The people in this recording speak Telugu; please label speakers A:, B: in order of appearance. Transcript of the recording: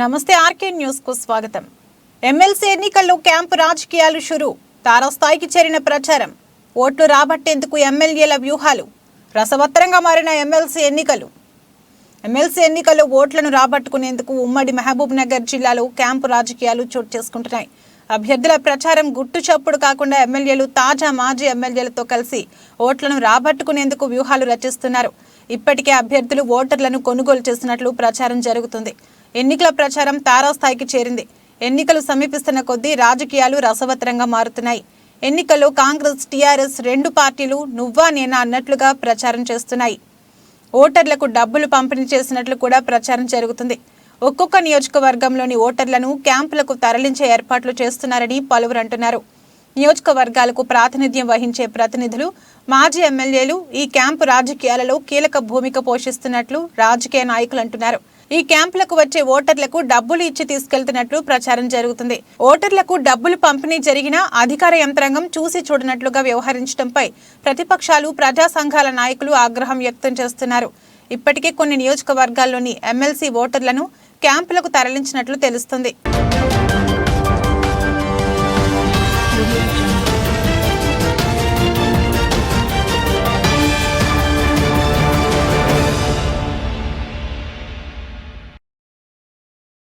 A: నమస్తే ఆర్కే న్యూస్కు స్వాగతం. ఎమ్మెల్సీ ఎన్నికల్లో క్యాంపు రాజకీయాలు షురు. తారాస్థాయికి చేరిన ప్రచారం. ఓట్లు రాబట్టేందుకు ఎమ్మెల్యేల వ్యూహాలు. రసవత్తరంగా మారిన ఎమ్మెల్సీ ఎన్నికలు. ఎమ్మెల్సీ ఎన్నికల్లో ఓట్లను రాబట్టుకునేందుకు ఉమ్మడి మహబూబ్ నగర్ జిల్లాలో క్యాంపు రాజకీయాలు చోటు చేసుకుంటున్నాయి. అభ్యర్థుల ప్రచారం గుట్టు చప్పుడు కాకుండా ఎమ్మెల్యేలు తాజా మాజీ ఎమ్మెల్యేలతో కలిసి ఓట్లను రాబట్టుకునేందుకు వ్యూహాలు రచిస్తున్నారు. ఇప్పటికే అభ్యర్థులు ఓటర్లను కొనుగోలు చేసినట్లు ప్రచారం జరుగుతుంది. ఎన్నికల ప్రచారం తారాస్థాయికి చేరింది. ఎన్నికలు సమీపిస్తున్న కొద్దీ రాజకీయాలు రసవత్తరంగా మారుతున్నాయి. ఎన్నికల్లో కాంగ్రెస్ టీఆర్ఎస్ రెండు పార్టీలు నువ్వా నేనా అన్నట్లుగా ప్రచారం చేస్తున్నాయి. ఓటర్లకు డబ్బులు పంపిణీ చేసినట్లు కూడా ప్రచారం జరుగుతుంది. ఒక్కొక్క నియోజకవర్గంలోని ఓటర్లను క్యాంపులకు తరలించే ఏర్పాట్లు చేస్తున్నారని పలువురు అంటున్నారు. నియోజకవర్గాలకు ప్రాతినిధ్యం వహించే ప్రతినిధులు మాజీ ఎమ్మెల్యేలు ఈ క్యాంపు రాజకీయాలలో కీలక భూమిక పోషిస్తున్నట్లు రాజకీయ నాయకులు అంటున్నారు. ఈ క్యాంపులకు వచ్చే ఓటర్లకు డబ్బులు ఇచ్చి తీసుకెళ్తున్నట్లు ప్రచారం జరుగుతుంది. ఓటర్లకు డబ్బులు పంపిణీ జరిగినా అధికార యంత్రాంగం చూసి చూడనట్లుగా వ్యవహరించడంపై ప్రతిపక్షాలు ప్రజా సంఘాల నాయకులు ఆగ్రహం వ్యక్తం చేస్తున్నారు. ఇప్పటికే కొన్ని నియోజకవర్గాల్లోని ఎమ్మెల్సీ ఓటర్లను క్యాంపులకు తరలించినట్లు తెలుస్తుంది.